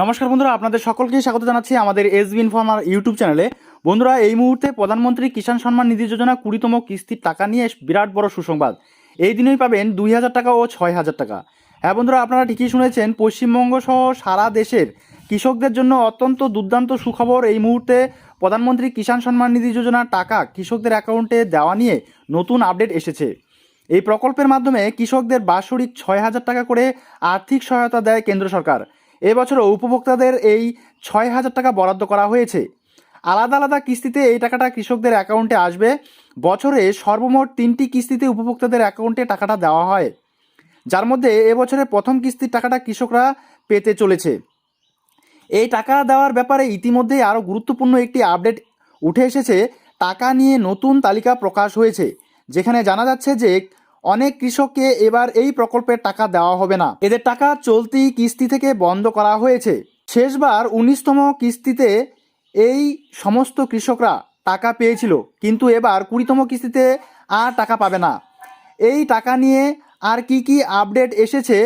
নমস্কার বন্ধুরা, আপনাদের সকলকেই স্বাগত জানাচ্ছি আমাদের এস বি ইনফর্মার ইউটিউব চ্যানেলে বন্ধুরা, এই মুহূর্তে প্রধানমন্ত্রী কিষাণ সম্মান নিধি যোজনা কুড়িতম কিস্তির টাকা নিয়ে বিরাট বড় সুসংবাদ। এই দিনেই পাবেন দুই হাজার টাকা ও ছয় হাজার টাকা। হ্যাঁ বন্ধুরা, আপনারা ঠিকই শুনেছেন, পশ্চিমবঙ্গ সহ সারা দেশের কৃষকদের জন্য অত্যন্ত দুর্দান্ত সুখবর এই মুহূর্তে প্রধানমন্ত্রী কিষাণ সম্মান নিধি যোজনার টাকা কৃষকদের অ্যাকাউন্টে দেওয়া নিয়ে নতুন আপডেট এসেছে। এই প্রকল্পের মাধ্যমে কৃষকদের বাৎসরিক ছয় হাজার টাকা করে আর্থিক সহায়তা দেয় কেন্দ্র সরকার। এবছরও উপভোক্তাদের এই ছয় হাজার টাকা বরাদ্দ করা হয়েছে। আলাদা আলাদা কিস্তিতে এই টাকাটা কৃষকদের অ্যাকাউন্টে আসবে। বছরে সর্বমোট তিনটি কিস্তিতে উপভোক্তাদের অ্যাকাউন্টে টাকাটা দেওয়া হয়। যার মধ্যে এবছরে প্রথম কিস্তির টাকাটা কৃষকরা পেতে চলেছে। এই টাকা দেওয়ার ব্যাপারে ইতিমধ্যেই আরও গুরুত্বপূর্ণ একটি আপডেট উঠে এসেছে। টাকা নিয়ে নতুন তালিকা প্রকাশ হয়েছে, যেখানে জানা যাচ্ছে যে অনেক কৃষককে এবার এই প্রকল্পের টাকা দেওয়া হবে না। এদের টাকা চলতি কিস্তি থেকে বন্ধ করা হয়েছে। শেষবার উনিশতম কিস্তিতে এই সমস্ত কৃষকরা টাকা পেয়েছিল, কিন্তু এবার কুড়িতম কিস্তিতে আর টাকা পাবে না। এই টাকা নিয়ে আর কি কি আপডেট এসেছে?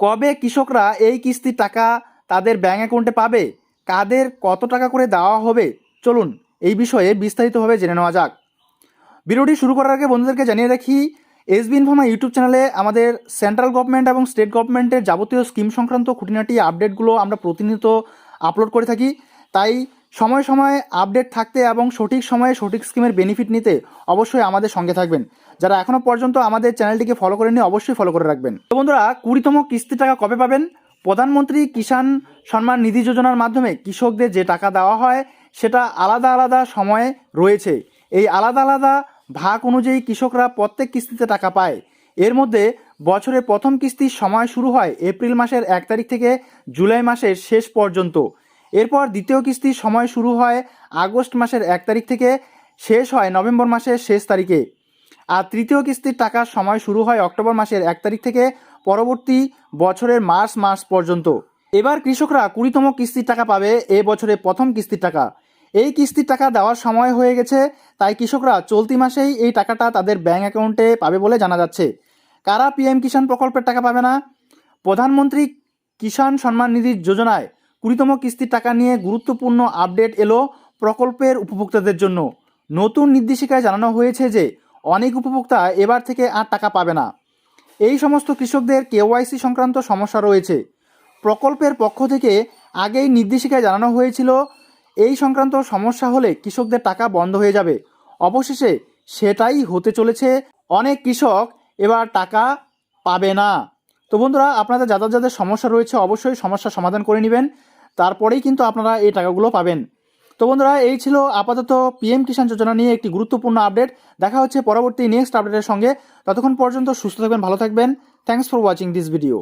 কবে কৃষকরা এই কিস্তির টাকা তাদের ব্যাঙ্ক অ্যাকাউন্টে পাবে? কাদের কত টাকা করে দেওয়া হবে? চলুন এই বিষয়ে বিস্তারিতভাবে জেনে নেওয়া যাক। ভিডিওটি শুরু করার আগে বন্ধুদেরকে জানিয়ে রাখি এসবি ইনফর্মা ইউটিউব চ্যানেলে আমাদের সেন্ট্রাল গভর্নমেন্ট এবং স্টেট গভর্নমেন্টের যাবতীয় স্কিম সংক্রান্ত খুঁটিনাটি আপডেটগুলো আমরা প্রতিনিয়ত আপলোড করে থাকি। তাই সময় সময় আপডেট থাকতে এবং সঠিক সময়ে সঠিক স্কিমের বেনিফিট নিতে অবশ্যই আমাদের সঙ্গে থাকবেন। যারা এখনও পর্যন্ত আমাদের চ্যানেলটিকে ফলো করেননি, অবশ্যই ফলো করে রাখবেন। তো বন্ধুরা, কুড়িতম কিস্তি টাকা কবে পাবেন? প্রধানমন্ত্রী কিষাণ সম্মান নিধি যোজনার মাধ্যমে কৃষকদের যে টাকা দেওয়া হয়, সেটা আলাদা আলাদা সময়ে রয়েছে। এই আলাদা আলাদা ভাগ অনুযায়ী কৃষকরা প্রত্যেক কিস্তিতে টাকা পায়। এর মধ্যে বছরের প্রথম কিস্তির সময় শুরু হয় এপ্রিল মাসের এক তারিখ থেকে জুলাই মাসের শেষ পর্যন্ত। এরপর দ্বিতীয় কিস্তির সময় শুরু হয় আগস্ট মাসের এক তারিখ থেকে শেষ হয় নভেম্বর মাসের শেষ তারিখে। আর তৃতীয় কিস্তির টাকার সময় শুরু হয় অক্টোবর মাসের এক তারিখ থেকে পরবর্তী বছরের মার্চ মাস পর্যন্ত। এবার কৃষকরা কুড়িতম কিস্তির টাকা পাবে এ বছরে প্রথম কিস্তির টাকা। এই কিস্তির টাকা দেওয়ার সময় হয়ে গেছে, তাই কৃষকরা চলতি মাসেই এই টাকাটা তাদের ব্যাঙ্ক অ্যাকাউন্টে পাবে বলে জানা যাচ্ছে। কারা পিএম কিষাণ প্রকল্পের টাকা পাবে না? প্রধানমন্ত্রী কিষাণ সম্মান নিধি যোজনায় কুড়িতম কিস্তির টাকা নিয়ে গুরুত্বপূর্ণ আপডেট এলো প্রকল্পের উপভোক্তাদের জন্য। নতুন নির্দেশিকায় জানানো হয়েছে যে, অনেক উপভোক্তা এবার থেকে আর টাকা পাবে না। এই সমস্ত কৃষকদের কেওয়াইসি সংক্রান্ত সমস্যা রয়েছে। প্রকল্পের পক্ষ থেকে আগেই নির্দেশিকায় জানানো হয়েছিল এই সংক্রান্ত সমস্যা হলে কৃষকদের টাকা বন্ধ হয়ে যাবে। অবশেষে সেটাই হতে চলেছে। অনেক কৃষক এবার টাকা পাবে না। তো বন্ধুরা, আপনাদের যাদের যাদের সমস্যা রয়েছে অবশ্যই সমস্যার সমাধান করে নেবেন। তারপরেই কিন্তু আপনারা এই টাকাগুলো পাবেন। তো বন্ধুরা, এই ছিল আপাতত পিএম কিষাণ যোজনা নিয়ে একটি গুরুত্বপূর্ণ আপডেট। দেখা হচ্ছে পরবর্তী নেক্সট আপডেটের সঙ্গে। ততক্ষণ পর্যন্ত সুস্থ থাকবেন, ভালো থাকবেন। Thanks for watching this video